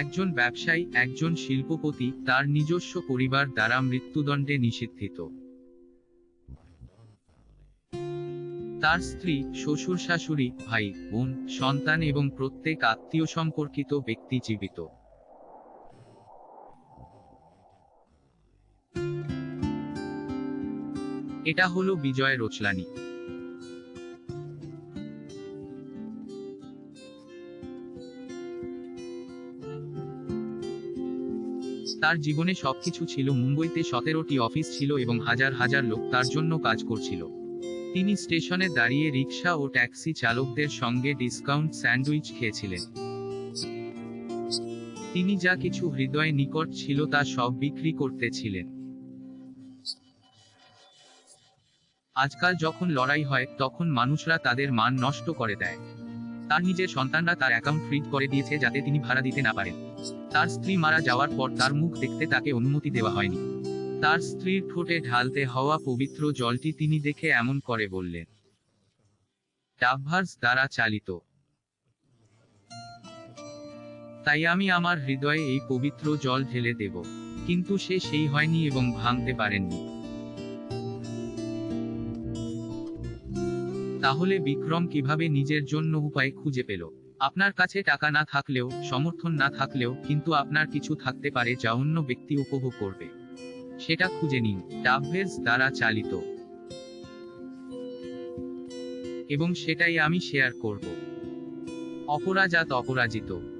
একজন ব্যবসায়ী, একজন শিল্পপতি, তার নিজস্ব পরিবার দ্বারা মৃত্যুদণ্ডে নিষিদ্ধিত। তার স্ত্রী, শ্বশুর শাশুড়ি, ভাই, বোন, সন্তান এবং প্রত্যেক আত্মীয় সম্পর্কিত ব্যক্তি জীবিত। এটা হলো বিজয় রোচলানি তার জীবনে সবকিছু ছিল। মুম্বইতে সতেরোটি অফিস ছিল এবং হাজার হাজার লোক তার জন্য কাজ করছিল। তিনি স্টেশনে দাঁড়িয়ে রিক্সা ও ট্যাক্সি চালকদের সঙ্গে ডিসকাউন্ট স্যান্ডউইচ খেয়েছিলেন। তিনি যা কিছু হৃদয়ে নিকট ছিল তা সব বিক্রি করতেছিলেন। আজকাল যখন লড়াই হয়, তখন মানুষরা তাদের মান নষ্ট করে দেয়। তার নিজের সন্তানরা তার অ্যাকাউন্ট ফ্রিজ করে দিয়েছে যাতে তিনি ভাড়া দিতে না পারেন। তার স্ত্রী মারা যাওয়ার পর তার মুখ দেখতে তাকে অনুমতি দেওয়া হয়নি। তার স্ত্রীর ঠোঁটে ঢালতে হওয়া পবিত্র জলটি তিনি দেখে এমন করে বললেন, ডাবভার্স দ্বারা চালিত। তাই আমি আমার হৃদয়ে এই পবিত্র জল ঢেলে দেব। কিন্তু সে সেই হয়নি এবং ভাঙতে পারেননি। তাহলে বিক্রম কীভাবে নিজের জন্য উপায় খুঁজে পেল? আপনার কাছে টাকা না থাকলেও, সমর্থন না থাকলেও, কিন্তু আপনার কিছু থাকতে পারে যা অন্য ব্যক্তি উপভোগ করবে। সেটা খুঁজে নিন ডাভেজ দ্বারা চালিত। এবং সেটাই আমি শেয়ার করব। অপরাজাত অপরাজিত।